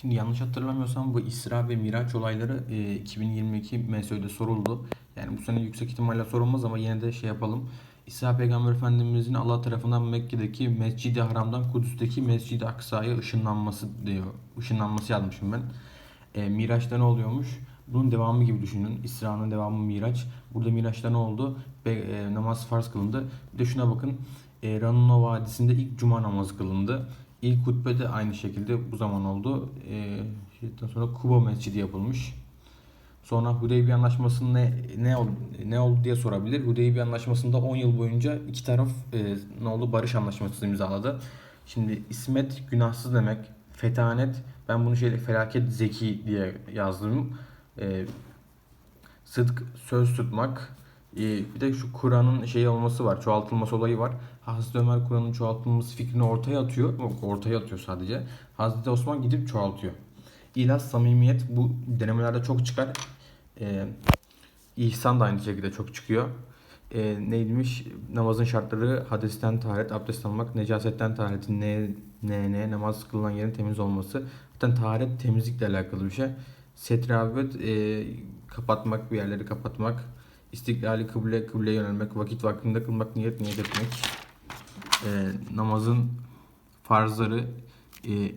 Şimdi yanlış hatırlamıyorsam bu İsra ve Miraç olayları e, 2022 MSÖ'de soruldu. Yani bu sene yüksek ihtimalle sorulmaz ama yine de şey yapalım. İsa Peygamber Efendimizin Allah tarafından Mekke'deki Mescid-i Haram'dan Kudüs'teki Mescid-i Aksa'ya ışınlanması diyor. Işınlanması yazmışım ben. E, Miraç'ta ne oluyormuş? Bunun devamı gibi düşünün. İsra'nın devamı Miraç. Burada Miraç'ta ne oldu? Be, e, namaz farz kılındı. Bir de şuna bakın. E, Ranuna Vadisi'nde ilk cuma namazı kılındı. İlk hutbe de aynı şekilde bu zaman oldu. E, sonra Kuba Mescidi yapılmış. Sonra Hudeybiye Anlaşması'nın ne ne oldu, ne oldu diye sorabilir. Hudeybiye Anlaşması'nda 10 yıl boyunca iki taraf e, ne oldu? Barış Anlaşması imzaladı. Şimdi ismet günahsız demek. Fetanet ben bunu şey felaket zeki diye yazdım. E, sıdk söz tutmak. E, bir de şu Kur'an'ın şey olması var. Çoğaltılması olayı var. Hazreti Ömer Kur'an'ın çoğaltılması fikrini ortaya atıyor. Ortaya atıyor sadece. Hazreti Osman gidip çoğaltıyor. İhlas, samimiyet bu denemelerde çok çıkar. Ee, ihsan da aynı şekilde çok çıkıyor. Ee, neymiş? Namazın şartları hadesten taharet, abdest almak, necasetten taharet, ne, ne, ne, namaz kılınan yerin temiz olması. Zaten taharet temizlikle alakalı bir şey. Setrabet e, kapatmak, bir yerleri kapatmak. İstiklali kıble, kıbleye yönelmek, vakit vaktinde kılmak, niyet, niyet etmek. Ee, namazın farzları, e,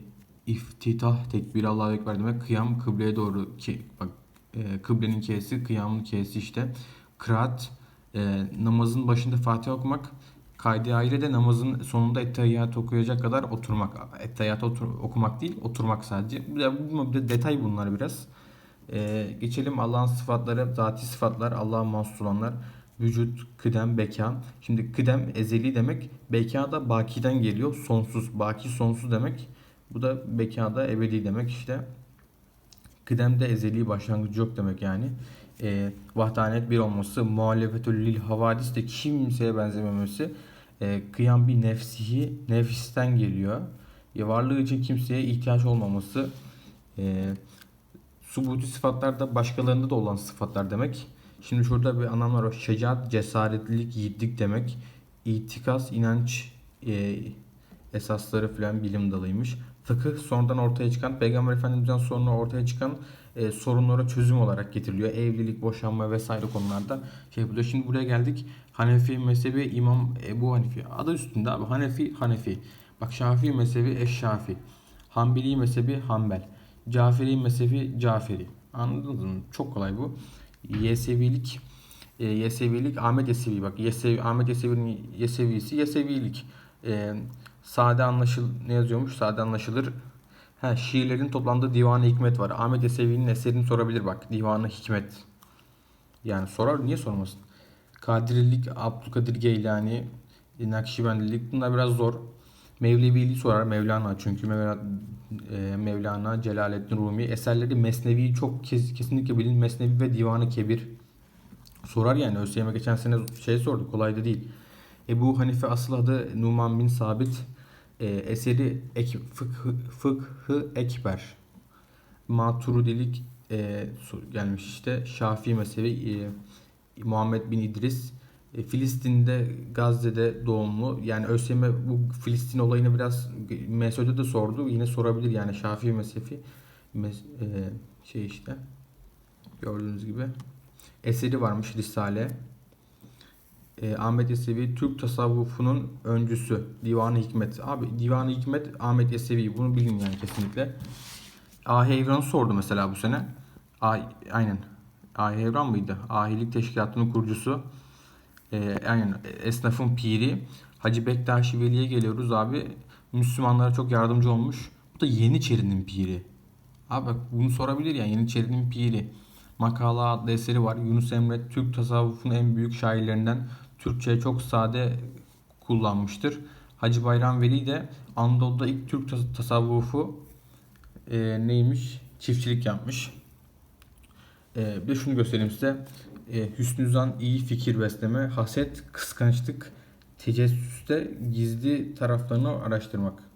İftitah tekbiri Allahu Ekber demek. Kıyam kıbleye doğru ki bak e, kıblenin k'si kıyamın k'si işte. Kıraat e, namazın başında Fatiha okumak. Kaydı ayrı de namazın sonunda Ettehiyyat okuyacak kadar oturmak. Ettehiyyat otur, okumak değil oturmak sadece. Bir de, bir de detay bunlar biraz. E, geçelim Allah'ın sıfatları, zati sıfatlar, Allah'a mahsus olanlar. Vücut, kıdem, beka. Şimdi kıdem ezeli demek. Beka da bakiden geliyor. Sonsuz. Baki sonsuz demek. Bu da bekada ebedi demek işte. Kıdemde ezeli başlangıcı yok demek yani. E, vahdanet bir olması, muhalefetül lil havadis de kimseye benzememesi. E, kıyam bir nefsihi, nefisten geliyor. E, varlığı için kimseye ihtiyaç olmaması. E, subuti sıfatlar da başkalarında da olan sıfatlar demek. Şimdi şurada bir anlamlar var. Şecaat, cesaretlilik, yiğitlik demek. İtikas, inanç, e, esasları filan bilim dalıymış. Fıkıh sonradan ortaya çıkan, Peygamber Efendimiz'den sonra ortaya çıkan e, sorunlara çözüm olarak getiriliyor. Evlilik, boşanma vesaire konularda şey yapılıyor. Şimdi buraya geldik. Hanefi mezhebi İmam Ebu Hanife. Adı üstünde abi. Hanefi, Hanefi. Bak Şafii mezhebi Eşşafi. Hanbeli mezhebi Hanbel. Caferi mezhebi Caferi. Anladınız mı? Çok kolay bu. Yesevilik e, Yesevilik Ahmet Yesevi. Bak Yesevi, Ahmet Yesevi'nin Yesevisi Yesevilik. E, sade anlaşıl ne yazıyormuş? Sade anlaşılır. Ha, şiirlerin toplandığı divanı hikmet var. Ahmet Yesevi'nin eserini sorabilir. Bak divanı hikmet. Yani sorar niye sormasın? Kadirilik Abdülkadir Geylani Nakşibendilik bunlar biraz zor Mevleviliği sorar Mevlana. Çünkü Mevlana, e, Mevlana Celaleddin Rumi eserleri Mesnevi çok kes, kesinlikle bilin Mesnevi ve Divanı Kebir sorar yani. ÖSYM geçen sene şey sordu kolay da değil. Ebu Hanife asıl adı Numan bin Sabit. E, eseri ek, fıkhı, fıkhı ekber. Maturidilik e, gelmiş işte. Şafii mezhebi e, Muhammed bin İdris Filistin'de Gazze'de doğumlu. Yani ÖSYM bu Filistin olayını biraz MSÖ'de de sordu. Yine sorabilir yani Şafii mezhebi mes, e, şey işte gördüğünüz gibi eseri varmış Risale. E, Ahmet Yesevi Türk tasavvufunun öncüsü. Divan-ı Hikmet. Abi Divan-ı Hikmet Ahmet Yesevi. Bunu bilin yani kesinlikle. Ahi Evran'ı sordu mesela bu sene. Ah, aynen. Ahi Evran mıydı? Ahilik Teşkilatı'nın kurucusu. E, aynen. Esnafın piri. Hacı Bektaşi Veli'ye geliyoruz abi. Müslümanlara çok yardımcı olmuş. Bu da Yeniçeri'nin piri. Abi bak bunu sorabilir yani Yeniçeri'nin piri. Makala adlı eseri var. Yunus Emre Türk tasavvufunun en büyük şairlerinden Türkçe çok sade kullanmıştır. Hacı Bayram Veli de Anadolu'da ilk Türk tas- tasavvufu e, neymiş? Çiftçilik yapmış. E, bir de şunu göstereyim size. E, hüsnü zan, iyi fikir besleme, haset, kıskançlık, tecessüste gizli taraflarını araştırmak.